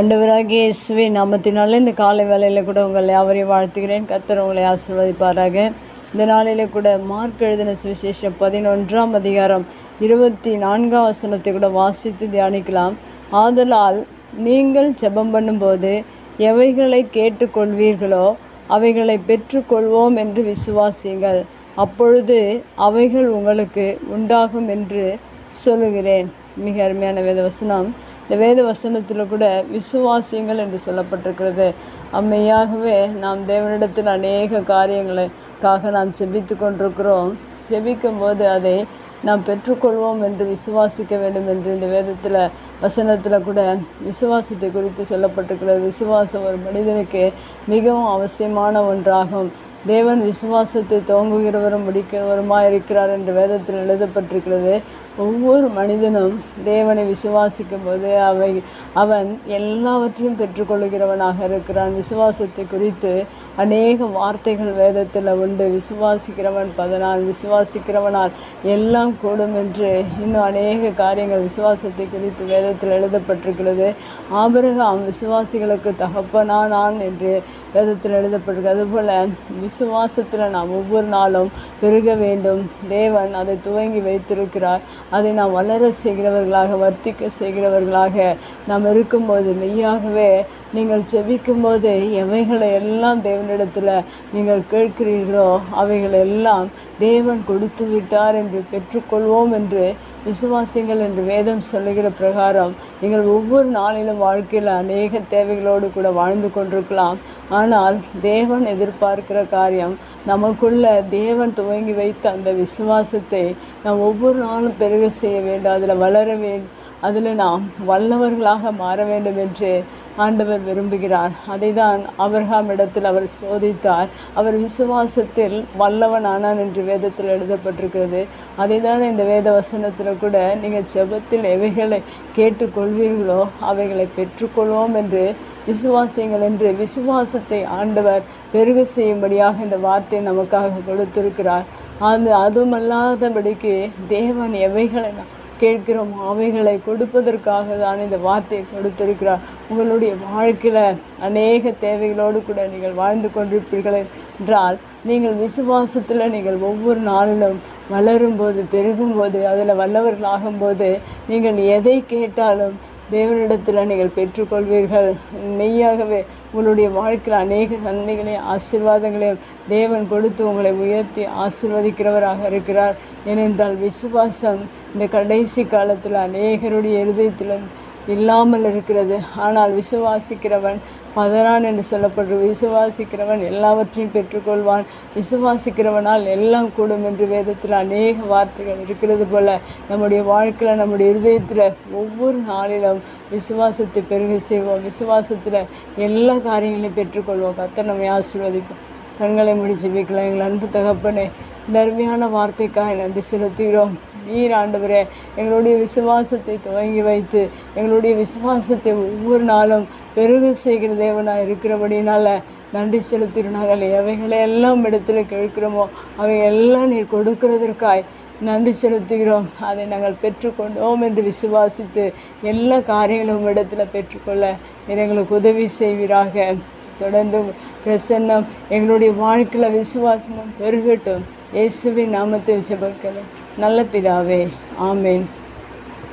ஆண்டவராகிய இயேசுவே நாமத்தினால இந்த காலை வேலையில் கூட உங்களை யாவரையும் வாழ்த்துகிறேன். கத்தர் உங்களை ஆசீர்வதிப்பாராக. இந்த நாளில் கூட மார்க் எழுதின சுவிசேஷம் பதினொன்றாம் அதிகாரம் இருபத்தி நான்காம் வசனத்தை கூட வாசித்து தியானிக்கலாம். ஆதலால் நீங்கள் ஜெபம் பண்ணும்போது எவைகளை கேட்டுக்கொள்வீர்களோ அவைகளை பெற்றுக்கொள்வோம் என்று விசுவாசியுங்கள். அப்பொழுது அவைகள் உங்களுக்கு உண்டாகும் என்று சொல்லுகிறேன். மிக அருமையான வேத வசனம். இந்த வேத வசனத்தில் கூட விசுவாசியங்கள் என்று சொல்லப்பட்டிருக்கிறது. அம்மையாகவே நாம் தேவனிடத்தில் அநேக காரியங்களுக்காக நாம் செபித்து கொண்டிருக்கிறோம். செபிக்கும் போது அதை நாம் பெற்றுக்கொள்வோம் என்று விசுவாசிக்க வேண்டும் என்று இந்த வேதத்தில் வசனத்தில் கூட விசுவாசத்தை குறித்து சொல்லப்பட்டிருக்கிறது. விசுவாசம் ஒரு மனிதனுக்கு மிகவும் அவசியமான ஒன்றாகும். தேவன் விசுவாசத்தை துவங்குகிறவரும் முடிக்கிறவருமாக இருக்கிறார் என்று வேதத்தில் எழுதப்பட்டிருக்கிறது. ஒவ்வொரு மனிதனும் தேவனை விசுவாசிக்கும் போது அவை அவன் எல்லாவற்றையும் பெற்றுக்கொள்கிறவனாக இருக்கிறான். விசுவாசத்தை குறித்து அநேக வார்த்தைகள் வேதத்தில் உண்டு. விசுவாசிக்கிறவன் பதனால் விசுவாசிக்கிறவனால் எல்லாம் கூடும் என்று இன்னும் அநேக காரியங்கள் விசுவாசத்தை குறித்து வேதத்தில் எழுதப்பட்டிருக்கிறது. ஆபிரகாம் விசுவாசிகளுக்கு தகப்பனானான் என்று வேதத்தில் எழுதப்பட்டிருக்கு. அதுபோல் விசுவாசத்தில் நாம் ஒவ்வொரு நாளும் பெருக வேண்டும். தேவன் அதை துவங்கி வைத்திருக்கிறார். அதை நாம் வளர செய்கிறவர்களாக வர்த்திக்க செய்கிறவர்களாக நாம் இருக்கும்போது மெய்யாகவே நீங்கள் செபிக்கும்போது எவைகளை எல்லாம் தேவனிடத்தில் நீங்கள் கேட்கிறீர்களோ அவைகளை எல்லாம் தேவன் கொடுத்து விட்டார் என்று பெற்றுக்கொள்வோம் என்று விசுவாசிகள் என்று வேதம் சொல்லுகிற பிரகாரம் நீங்கள் ஒவ்வொரு நாளிலும் வாழ்க்கையில் அநேக தேவைகளோடு கூட வாழ்ந்து கொண்டிருக்கலாம். ஆனால் தேவன் எதிர்பார்க்கிற காரியம். நமக்குள்ள தேவன் துவங்கி வைத்த அந்த விசுவாசத்தை நாம் ஒவ்வொரு நாளும் பெருக செய்ய வேண்டும் அதில் வளர வேண்டும் அதில் நாம் வல்லவர்களாக மாற வேண்டும் என்று ஆண்டவர் விரும்புகிறார். அதை தான் அபர்ஹாம் இடத்தில் அவர் சோதித்தார். அவர் விசுவாசத்தில் வல்லவன் ஆனான் என்று வேதத்தில் எழுதப்பட்டிருக்கிறது. அதை தான் இந்த வேத வசனத்தில் கூட நீங்கள் செபத்தில் எவைகளை கேட்டுக்கொள்வீர்களோ அவைகளை பெற்றுக்கொள்வோம் என்று விசுவாசிங்கள் என்று விசுவாசத்தை ஆண்டவர் பெருக செய்யும்படியாக இந்த வார்த்தை நமக்காக கொடுத்திருக்கிறார். அது அதுமல்லாதபடிக்கு தேவன் எவைகளை கேட்கிறோம் அவைகளை கொடுப்பதற்காக தான் இந்த வார்த்தையை கொடுத்திருக்கிறார். உங்களுடைய வாழ்க்கையில் அநேக தேவைகளோடு கூட நீங்கள் வாழ்ந்து கொண்டிருப்பீர்கள் என்றால் நீங்கள் விசுவாசத்தில் நீங்கள் ஒவ்வொரு நாளிலும் வளரும்போது பெருகும்போது அதில் வல்லவர்களாகும்போது நீங்கள் எதை கேட்டாலும் தேவனிடத்தில் நீங்கள் பெற்றுக்கொள்வீர்கள். மெய்யாகவே உங்களுடைய வாழ்க்கையில் அநேக நன்மைகளையும் ஆசீர்வாதங்களையும் தேவன் கொடுத்து உங்களை உயர்த்தி ஆசிர்வதிக்கிறவராக இருக்கிறார். ஏனென்றால் விசுவாசம் இந்த கடைசி காலத்தில் அநேகருடைய இருதயத்தில் இல்லாமல் இருக்கிறது. ஆனால் விசுவாசிக்கிறவன் பதறான் என்று சொல்லப்படுற விசுவாசிக்கிறவன் எல்லாவற்றையும் பெற்றுக்கொள்வான். விசுவாசிக்கிறவனால் எல்லாம் கூடும் என்று வேதத்தில் அநேக வார்த்தைகள் இருக்கிறது போல நம்முடைய வாழ்க்கையில் நம்முடைய இருதயத்தில் ஒவ்வொரு நாளிலும் விசுவாசத்தை பெருக செய்வோம். விசுவாசத்தில் எல்லா காரியங்களையும் பெற்றுக்கொள்வோம். கத்த நம்மை ஆசீர்வதிப்போம் கண்களை முடிச்சு வைக்கலாம் எங்கள் அன்பு தகப்பனே தர்மையான வார்த்தைக்காக நன்றி செலுத்துகிறோம். நீர் ஆண்டவரே எங்களுடைய விசுவாசத்தை துவங்கி வைத்து எங்களுடைய விசுவாசத்தை ஒவ்வொரு நாளும் பெருக செய்கிற தேவனாக இருக்கிறபடினால நன்றி செலுத்துகிறோம். நாங்கள் எவைகளை எல்லாம் இடத்துல கேட்கிறோமோ அவை எல்லாம் நீர் கொடுக்கிறதற்காய் நன்றி செலுத்துகிறோம். அதை நாங்கள் பெற்றுக்கொண்டோம் என்று விசுவாசித்து எல்லா காரியங்களும் இடத்துல பெற்றுக்கொள்ள எங்களுக்கு உதவி செய்வீராக. தொடர்ந்து பிரசன்னம் எங்களுடைய வாழ்க்கையில் விசுவாசமும் பெருகட்டும். இயேசுவின் நாமத்தில் ஜெபக்கலாம் நல்ல பிதாவே ஆமேன்.